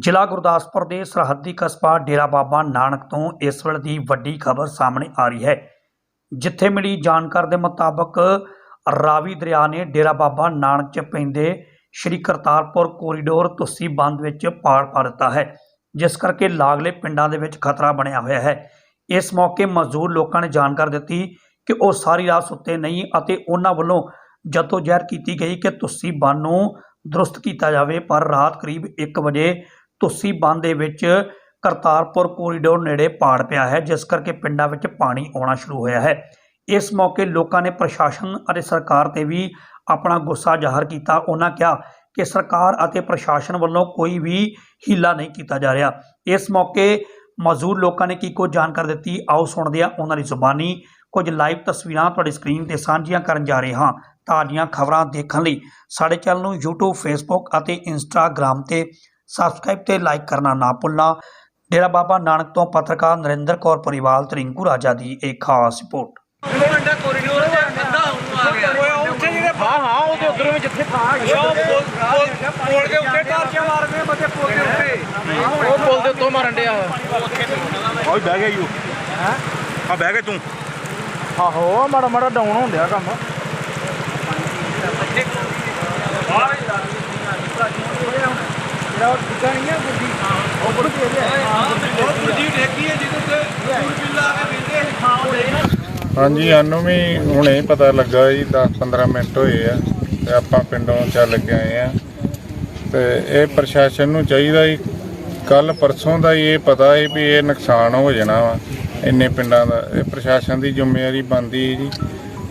ਜ਼ਿਲ੍ਹਾ ਗੁਰਦਾਸਪੁਰ ਦੇ ਸਰਹੱਦੀ ਕਸਬਾ ਡੇਰਾ ਬਾਬਾ ਨਾਨਕ ਤੋਂ ਇਸ ਵੇਲੇ ਦੀ ਵੱਡੀ ਖਬਰ ਸਾਹਮਣੇ ਆ ਰਹੀ ਹੈ, ਜਿੱਥੇ ਮਿਲੀ ਜਾਣਕਾਰੀ ਦੇ ਮੁਤਾਬਕ ਰਾਵੀ ਦਰਿਆ ਨੇ ਡੇਰਾ ਬਾਬਾ ਨਾਨਕ 'ਚ ਪੈਂਦੇ ਸ਼੍ਰੀ ਕਰਤਾਰਪੁਰ ਕੋਰੀਡੋਰ ਤੁਸੀਂ ਬੰਦ ਵਿੱਚ ਪਾੜ ਪਾ ਦਿੱਤਾ ਹੈ, ਜਿਸ ਕਰਕੇ ਲਾਗਲੇ ਪਿੰਡਾਂ ਦੇ ਵਿੱਚ ਖਤਰਾ ਬਣਿਆ ਹੋਇਆ ਹੈ। ਇਸ ਮੌਕੇ ਮਜ਼ਦੂਰ ਲੋਕਾਂ ਨੇ ਜਾਣਕਾਰੀ ਦਿੱਤੀ ਕਿ ਉਹ ਸਾਰੀ ਰਾਤ ਸੁੱਤੇ ਨਹੀਂ ਅਤੇ ਉਹਨਾਂ ਵੱਲੋਂ ਜੱਦੋ ਜ਼ਹਿਰ ਕੀਤੀ ਗਈ ਕਿ ਤੁਸੀਂ ਬੰਨ ਨੂੰ ਦਰੁਸਤ ਕੀਤਾ ਜਾਵੇ, ਪਰ ਰਾਤ ਕਰੀਬ 1 ਵਜੇ ਤੁਸੀਂ ਬੰਦ ਦੇ ਵਿੱਚ ਕਰਤਾਰਪੁਰ ਕੋਰੀਡੋਰ ਨੇੜੇ ਪਾੜ ਪਿਆ ਹੈ, ਜਿਸ ਕਰਕੇ ਪਿੰਡਾਂ ਵਿੱਚ ਪਾਣੀ ਆਉਣਾ ਸ਼ੁਰੂ ਹੋਇਆ ਹੈ। ਇਸ ਮੌਕੇ ਲੋਕਾਂ ਨੇ ਪ੍ਰਸ਼ਾਸਨ ਅਤੇ ਸਰਕਾਰ ਤੇ ਵੀ ਆਪਣਾ ਗੁੱਸਾ ਜ਼ਾਹਰ ਕੀਤਾ। ਉਹਨਾਂ ਕਿਹਾ ਕਿ ਸਰਕਾਰ ਅਤੇ ਪ੍ਰਸ਼ਾਸਨ ਵੱਲੋਂ ਕੋਈ ਵੀ ਹੀਲਾ ਨਹੀਂ ਕੀਤਾ ਜਾ ਰਿਹਾ। ਇਸ ਮੌਕੇ ਮਜ਼ਦੂਰ ਲੋਕਾਂ ਨੇ ਕੀ ਕੁਝ ਜਾਣਕਾਰੀ ਦਿੱਤੀ? ਆਓ ਸੁਣਦੇ ਹਾਂ ਉਹਨਾਂ ਦੀ ਜ਼ੁਬਾਨੀ। ਕੁਝ ਲਾਈਵ ਤਸਵੀਰਾਂ ਤੁਹਾਡੀ ਸਕਰੀਨ ਤੇ ਸਾਂਝੀਆਂ ਕਰਨ ਜਾ ਰਹੇ ਹਾਂ। ਤਾਜ਼ੀਆਂ ਖਬਰਾਂ ਦੇਖਣ ਲਈ ਸਾਡੇ ਚੈਨਲ ਨੂੰ YouTube, Facebook ਅਤੇ Instagram ਤੇ ਸਬਸਕ੍ਰਾਈਬ ਤੇ ਲਾਈਕ ਕਰਨਾ ਨਾ ਭੁੱਲਣਾ। ਡੇਰਾ ਬਾਬਾ ਨਾਨਕ ਤੋਂ ਪੱਤਰਕਾਰ ਨਰਿੰਦਰ ਕੌਰ ਪਰਿਵਾਲ ਤਰਿੰਕੂ ਰਾਜਾ ਦੀ ਇੱਕ ਖਾਸ ਰਿਪੋਰਟ। ਵੱਡਾ ਕੋਰੀਡੋਰ ਹੈ ਬੰਦਾ ਹੁਣ ਆ ਗਿਆ ਓਏ ਉੱਥੇ ਜਿਹੜੇ ਹਾਂ ਹਾਂ ਉਹਦੇ ਉਧਰੋਂ ਵੀ ਜਿੱਥੇ ਥਾਂ ਹੈਗੀ ਆ, ਉਹ ਪੁਲ ਪੁਲ ਪੁਲ ਦੇ ਉੱਤੇ ਟਾਰਚਾ ਮਾਰਦੇ ਬੱਚੇ ਪੁਲ ਦੇ ਉੱਤੇ ਉਹ ਪੁਲ ਦੇ ਉੱਤੋਂ ਮਾਰਨ ਡਿਆ ਓਏ ਬਹਿ ਗਿਆ ਯੂ। ਹੈ ਆ ਬਹਿ ਗਿਆ ਤੂੰ। ਆਹੋ ਮਾੜਾ ਮਾੜਾ ਡਾਊਨ ਹੋਣ ਡਿਆ ਕੰਮ ਉਹ ਪੁਰਜੀ ਠੇਕੀ ਹੈ ਜਿਹਦੇ ਉੱਤੇ ਦੂਰਬੀਨ ਲਾ ਕੇ ਵੇਂਦੇ ਥਾਂ ਦੇ ਹਾਂਜੀ ਸਾਨੂੰ ਵੀ ਹੁਣੇ ਪਤਾ ਲੱਗਾ ਜੀ 10-15 ਮਿੰਟ ਹੋਏ ਆ ਤੇ ਆਪਾਂ ਪਿੰਡੋਂ ਚੱਲ ਕੇ ਆਏ ਆ। ਤੇ ਇਹ ਪ੍ਰਸ਼ਾਸਨ ਨੂੰ ਚਾਹੀਦਾ ਜੀ ਕੱਲ ਪਰਸੋਂ ਦਾ ਹੀ ਇਹ ਪਤਾ ਹੈ ਵੀ ਇਹ ਨੁਕਸਾਨ ਹੋ ਜਾਣਾ ਵਾ ਇੰਨੇ ਪਿੰਡਾਂ ਦਾ। ਇਹ ਪ੍ਰਸ਼ਾਸਨ ਦੀ ਜ਼ਿੰਮੇਵਾਰੀ ਬਣਦੀ ਹੈ ਜੀ।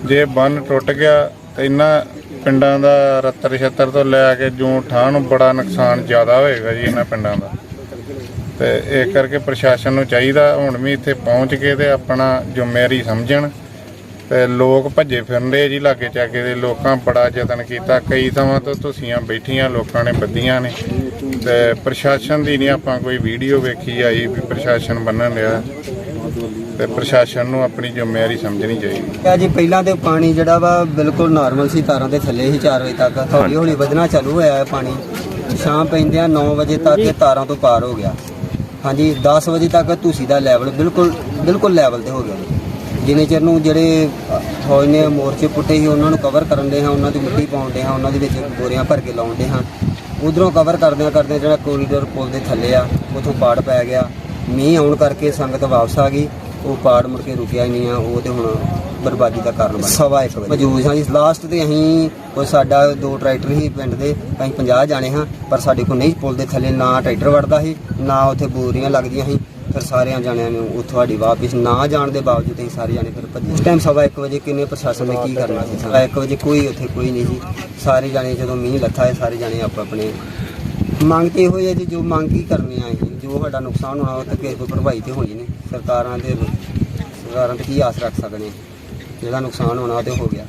ਜੇ ਬੰਨ ਟੁੱਟ ਗਿਆ ਤੇ ਇਹਨਾਂ ਪਿੰਡਾਂ ਦਾ ਰੱਤਰ ਛੱਤਰ ਤੋਂ ਲੈ ਕੇ ਜੂੰ ਠਾਹ ਨੂੰ ਬੜਾ ਨੁਕਸਾਨ ਜ਼ਿਆਦਾ ਹੋਏਗਾ ਜੀ ਇਹਨਾਂ ਪਿੰਡਾਂ ਦਾ। ਤੇ ਇਹ ਕਰਕੇ ਪ੍ਰਸ਼ਾਸਨ ਨੂੰ ਚਾਹੀਦਾ ਹੁਣ ਵੀ ਇੱਥੇ ਪਹੁੰਚ ਕੇ ਤੇ ਆਪਣਾ ਜ਼ਿੰਮੇਵਾਰੀ ਸਮਝਣ ਤੇ ਲੋਕ ਭੱਜੇ ਫਿਰਦੇ ਜੀ ਲਾਗੇ ਚਾਗੇ ਦੇ। ਲੋਕਾਂ ਬੜਾ ਯਤਨ ਕੀਤਾ। ਕਈ ਥਾਵਾਂ ਤੋਂ ਤੁਸੀਆਂ ਬੈਠੀਆਂ, ਲੋਕਾਂ ਨੇ ਬੱਦੀਆਂ ਨੇ। ਤੇ ਪ੍ਰਸ਼ਾਸਨ ਦੀ ਨਹੀਂ ਆਪਾਂ ਕੋਈ ਵੀਡੀਓ ਵੇਖੀ ਆਈ ਵੀ ਪ੍ਰਸ਼ਾਸਨ ਬੰਨਣ ਲਿਆ ਤੇ ਪ੍ਰਸ਼ਾਸਨ ਨੂੰ ਆਪਣੀ ਜ਼ਿੰਮੇਵਾਰੀ ਸਮਝਣੀ ਚਾਹੀਦੀ। ਆ ਜੀ ਪਹਿਲਾਂ ਤੇ ਪਾਣੀ ਜਿਹੜਾ ਵਾ ਬਿਲਕੁਲ ਨਾਰਮਲ ਸੀ ਤਾਰਾਂ ਦੇ ਥੱਲੇ ਹੀ 4 ਵਜੇ ਤੱਕ। ਹੌਲੀ ਹੌਲੀ ਵਧਣਾ ਚਾਲੂ ਹੋਇਆ ਹੈ ਪਾਣੀ। ਸ਼ਾਮ ਪੈਂਦਿਆਂ 9 ਵਜੇ ਤੱਕ ਇਹ ਤਾਰਾਂ ਤੋਂ ਪਾਰ ਹੋ ਗਿਆ। ਹਾਂਜੀ 10 ਵਜੇ ਤੱਕ ਤੁਸੀਂ ਦਾ ਲੈਵਲ ਬਿਲਕੁਲ ਬਿਲਕੁਲ ਲੈਵਲ ਤੇ ਹੋ ਗਿਆ। ਜਿੰਨੇ ਚਿਰ ਨੂੰ ਜਿਹੜੇ ਫੌਜ ਨੇ ਮੋਰਚੇ ਪੁੱਟੇ ਸੀ ਉਹਨਾਂ ਨੂੰ ਕਵਰ ਕਰਨ ਦੇ ਹਾਂ ਉਹਨਾਂ ਦੀ ਮਿੱਟੀ ਪਾਉਂਦੇ ਹਾਂ ਉਹਨਾਂ ਦੇ ਵਿੱਚ ਬੋਰੀਆਂ ਭਰ ਕੇ ਲਾਉਂਦੇ ਹਾਂ। ਉਧਰੋਂ ਕਵਰ ਕਰਦਿਆਂ ਕਰਦਿਆਂ ਜਿਹੜਾ ਕੋਰੀਡੋਰ ਪੁਲ ਦੇ ਥੱਲੇ ਆ ਉਥੋਂ ਪਾੜ ਪੈ ਗਿਆ। ਮੀਂਹ ਆਉਣ ਕਰਕੇ ਸੰਗਤ ਵਾਪਸ ਆ ਗਈ ਉਹ ਪਾੜ ਮੁੜ ਕੇ ਰੁਕਿਆ ਹੀ ਨਹੀਂ ਆ ਉਹ ਤੇ ਹੁਣ ਬਰਬਾਦੀ ਦਾ ਕਾਰਨ ਬਣ ਸਵਾ ਇੱਕ ਵਜੇ। ਮੌਜੂਦ ਹਾਂ ਜੀ ਲਾਸਟ ਤੇ ਅਸੀਂ ਕੋਈ ਸਾਡਾ ਦੋ ਟਰੈਕਟਰ ਹੀ ਪਿੰਡ ਦੇ ਅਸੀਂ 50 ਜਾਣੇ ਹਾਂ ਪਰ ਸਾਡੇ ਕੋਲ ਨਹੀਂ ਪੁਲ ਦੇ ਥੱਲੇ ਨਾ ਟਰੈਕਟਰ ਵੜਦਾ ਸੀ ਨਾ ਉੱਥੇ ਬੋਰੀਆਂ ਲੱਗਦੀਆਂ ਸੀ ਫਿਰ ਸਾਰਿਆਂ ਜਾਣਿਆਂ ਨੂੰ ਉੱਥੋਂ ਸਾਡੀ ਵਾਪਸ ਨਾ ਜਾਣ ਦੇ ਬਾਵਜੂਦ ਅਸੀਂ ਸਾਰੇ ਜਾਣੇ ਫਿਰ ਭੱਜੇ। ਉਸ ਟਾਈਮ ਸਵਾ 1 ਵਜੇ ਕਿੰਨੇ ਪ੍ਰਸ਼ਾਸਨ ਨੇ ਕੀ ਕਰਨਾ ਸੀ? ਸਵਾ 1 ਵਜੇ ਕੋਈ ਉੱਥੇ ਕੋਈ ਨਹੀਂ ਸੀ। ਸਾਰੇ ਜਾਣੇ ਜਦੋਂ ਮੀਂਹ ਲੱਥਾ ਹੈ ਸਾਰੇ ਜਾਣੇ ਆਪ ਆਪਣੇ ਮੰਗ ਤੇ ਇਹੋ ਹੀ ਹੈ ਜੀ ਜੋ ਮੰਗ ਕੀ ਕਰਨੀ ਆ ਅਸੀਂ ਜੋ ਸਾਡਾ ਨੁਕਸਾਨ ਹੋਣਾ ਉਹ ਤੇ ਕਿਸੇ ਕੋਲ ਭਰਵਾਈ ਤੇ ਹੋਣੀ ਨੇ ਸਰਕਾਰਾਂ ਦੇ ਸਰਕਾਰਾਂ ਤੇ ਕੀ ਆਸ ਰੱਖ ਸਕਦੇ ਜਿਹੜਾ ਨੁਕਸਾਨ ਹੋਣਾ ਉਹ ਤੇ ਹੋ ਗਿਆ।